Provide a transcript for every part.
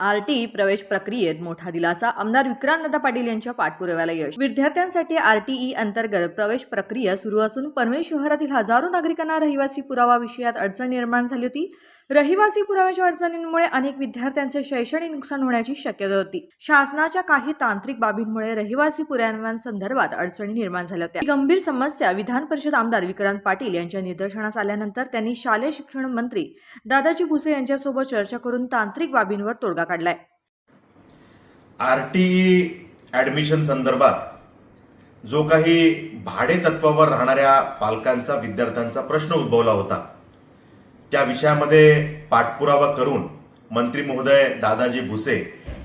RT प्रवेश प्रक्रियेत मोठा दिलासा. आमदार विक्रांतदादा पाटील यांच्या पाठपुराव्याला यश. विद्यार्थ्यांसाठी आरटीई अंतर्गत प्रवेश प्रक्रिया सुरू असून पनवेल शहरातील हजारो नागरिकांना रहिवासी पुरावा विषयात अडचण निर्माण झाली होती. रहिवासी पुराव्याच्या अडचणींमुळे अनेक विद्यार्थ्यांचे शैक्षणिक नुकसान होण्याची शक्यता होती. शासनाच्या काही तांत्रिक बाबींमुळे रहिवासी पुराव्यांसंदर्भात अडचणी निर्माण झाल्या होत्या. गंभीर समस्या विधान परिषद आमदार विक्रांत पाटील यांच्या निदर्शनास आल्यानंतर त्यांनी शालेय शिक्षण मंत्री दादाजी भुसे यांच्यासोबत चर्चा करून तांत्रिक बाबींवर तोडगा काढलाय. आरटीई ऍडमिशन संदर्भात जो काही भाडे तत्वावर राहणाऱ्या पालकांचा विद्यार्थ्यांचा प्रश्न उद्भवला होता त्या विषयामध्ये पाठपुरावा करून मंत्री महोदय दादाजी भुसे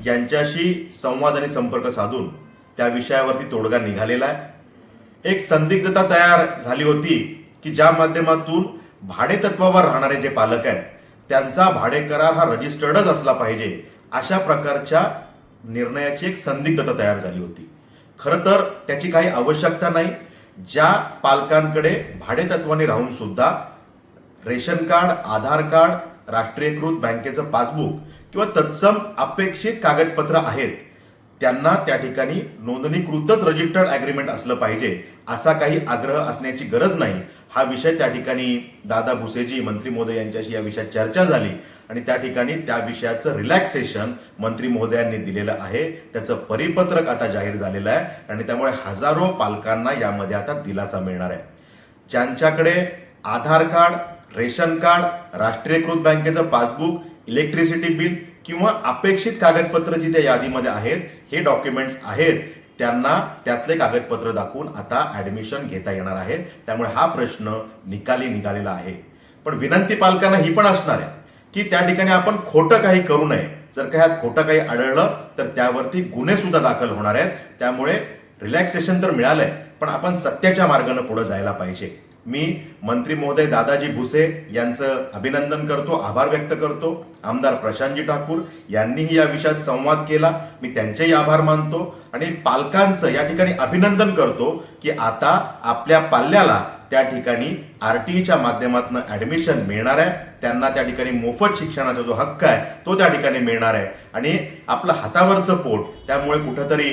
यांच्याशी संवाद आणि संपर्क साधून त्या विषयावरती तोडगा निघालेला आहे. एक संदिग्धता तयार झाली होती की ज्या माध्यमातून भाडे तत्वावर राहणारे जे पालक आहेत त्यांचा भाडे करार हा रजिस्टर्डच असला पाहिजे अशा प्रकारच्या निर्णयाची एक संदिग्धता तयार झाली होती. खरं तर त्याची काही आवश्यकता नाही. ज्या पालकांकडे भाडेतत्वाने राहून सुद्धा रेशन कार्ड आधार कार्ड राष्ट्रीयकृत बँकेचं पासबुक किंवा तत्सम अपेक्षित कागदपत्र आहेत त्यांना त्या ठिकाणी नोंदणीकृतच रजिस्टर्ड अग्रीमेंट असलं पाहिजे असा काही आग्रह असण्याची गरज नाही. हा विषय त्या ठिकाणी दादा भुसेजी मंत्री महोदय यांच्याशी या विषयात चर्चा झाली. आणि त्या ठिकाणी त्या विषयाचं रिलॅक्सेशन मंत्री महोदयांनी दिलेलं आहे. त्याचं परिपत्रक आता जाहीर झालेलं आहे. आणि त्यामुळे हजारो पालकांना यामध्ये आता दिलासा मिळणार आहे. ज्यांच्याकडे आधार कार्ड रेशन कार्ड राष्ट्रीयकृत बँकेचं पासबुक इलेक्ट्रिसिटी बिल किंवा अपेक्षित कागदपत्र जी त्या यादीमध्ये आहेत हे डॉक्युमेंट्स आहेत त्यांना त्यातले कागदपत्र दाखवून आता ऍडमिशन घेता येणार आहे. त्यामुळे हा प्रश्न निकाली निघालेला आहे. पण विनंती पालकांना ही पण असणार आहे. की त्या ठिकाणी आपण खोटं काही करू नये. जर का ह्यात खोटं काही आढळलं तर त्यावरती गुन्हे सुद्धा दाखल होणार आहेत. त्यामुळे रिलॅक्सेशन तर मिळालंय पण आपण सत्याच्या मार्गाने पुढे जायला पाहिजे. मी मंत्री महोदय दादाजी भुसे यांचं अभिनंदन करतो आभार व्यक्त करतो. आमदार प्रशांतजी ठाकूर यांनीही या विषयात संवाद केला. मी त्यांचेही आभार मानतो. आणि पालकांचं या ठिकाणी अभिनंदन करतो की आता आपल्या पाल्याला त्या ठिकाणी आरटीईच्या माध्यमातून ऍडमिशन मिळणार आहे. त्यांना त्या ठिकाणी मोफत शिक्षणाचा जो हक्क आहे तो त्या ठिकाणी मिळणार आहे. आणि आपलं हातावरचं पोट त्यामुळे कुठंतरी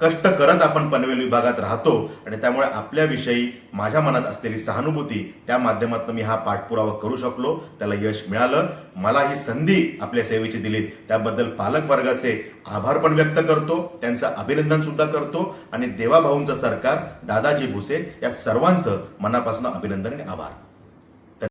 कष्ट करत आपण पनवेल विभागात राहतो आणि त्यामुळे आपल्याविषयी माझ्या मनात असलेली सहानुभूती त्या माध्यमातून मी हा पाठपुरावा करू शकलो त्याला यश मिळालं. मला ही संधी आपल्या सेवेची दिली त्याबद्दल पालक वर्गाचे आभार पण व्यक्त करतो त्यांचं अभिनंदन सुद्धा करतो आणि देवाभाऊंचं सरकार दादाजी भुसे या सर्वांचं मनापासून अभिनंदन आणि आभार.